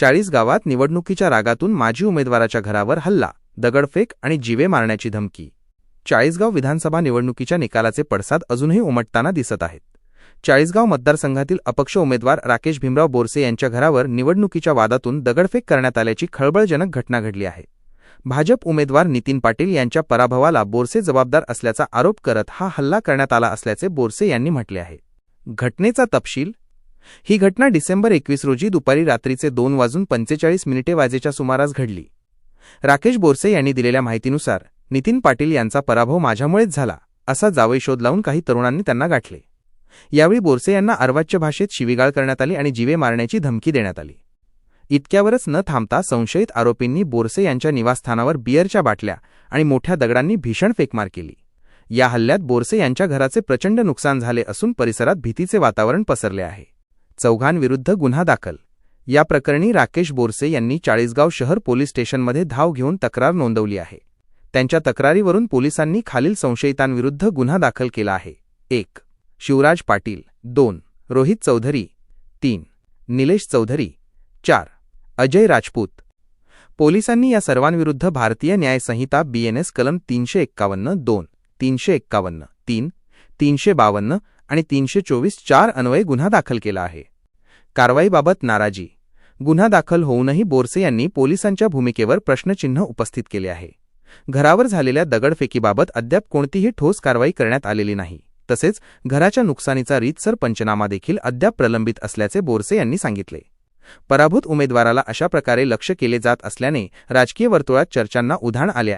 चाळीस गावात निवडणुकीच्या रागातून माजी उमेदवाराच्या घरावर हल्ला दगडफेक आणि जीवे मारण्याची धमकी. चाळीसगाव विधानसभा निवडणुकीच्या निकालाचे पडसाद अजूनही उमटताना दिसत आहेत. चाळीसगाव मतदारसंघातील अपक्ष उमेदवार राकेश भीमराव बोरसे यांच्या घरावर निवडणुकीच्या वादातून दगडफेक करण्यात आल्याची खळबळजनक घटना घडली आहे. भाजप उमेदवार नितीन पाटील यांच्या पराभवाला बोरसे जबाबदार असल्याचा आरोप करत हा हल्ला करण्यात आला असल्याचे बोरसे यांनी म्हटले आहे. घटनेचा तपशील ही घटना डिसेंबर एकवीस रोजी दुपारी रात्रीचे दोन वाजून पंचेचाळीस मिनिटे वाजेच्या सुमारास घडली. राकेश बोरसे यांनी दिलेल्या माहितीनुसार नितीन पाटील यांचा पराभव माझ्यामुळेच झाला असा जावई शोध लावून काही तरुणांनी त्यांना गाठले. यावेळी बोरसे यांना अर्वाच्य भाषेत शिवीगाळ करण्यात आली आणि जीवे मारण्याची धमकी देण्यात आली. इतक्यावरच न थांबता संशयित आरोपींनी बोरसे यांच्या निवासस्थानावर बिअरच्या बाटल्या आणि मोठ्या दगडांनी भीषण फेकमार केली. या हल्ल्यात बोरसे यांच्या घराचे प्रचंड नुकसान झाले असून परिसरात भीतीचे वातावरण पसरले आहे. चौघांविरुद्ध गुन्हा दाखल. या प्रकरणी राकेश बोरसे यांनी चाळीसगाव शहर पोलीस स्टेशनमध्ये धाव घेऊन तक्रार नोंदवली आहे. त्यांच्या तक्रारीवरून पोलिसांनी खालील संशयितांविरुद्ध गुन्हा दाखल केला आहे. एक शिवराज पाटील. दोन रोहित चौधरी. तीन निलेश चौधरी. चार अजय राजपूत. पोलिसांनी या सर्वांविरुद्ध भारतीय न्यायसंहिता बीएनएस कलम तीनशे एक्कावन्न दोन तीनशे एक्कावन्न तीन तीनशे बावन्न आणि तीनशे चोवीस चार अन्वये गुन्हा दाखल केला आहे. कारवाईबाबत नाराजी. गुन्हा दाखल होऊनही बोरसे यांनी पोलिसांच्या भूमिकेवर प्रश्नचिन्ह उपस्थित केले आहे. घरावर झालेल्या दगडफेकीबाबत अद्याप कोणतीही ठोस कारवाई करण्यात आलेली नाही. तसेच घराच्या नुकसानीचा रीतसर पंचनामा देखील अद्याप प्रलंबित असल्याचे बोरसे यांनी सांगितले. पराभूत उमेदवाराला अशा प्रकारे लक्ष केले जात असल्याने राजकीय वर्तुळात चर्चांना उधाण आले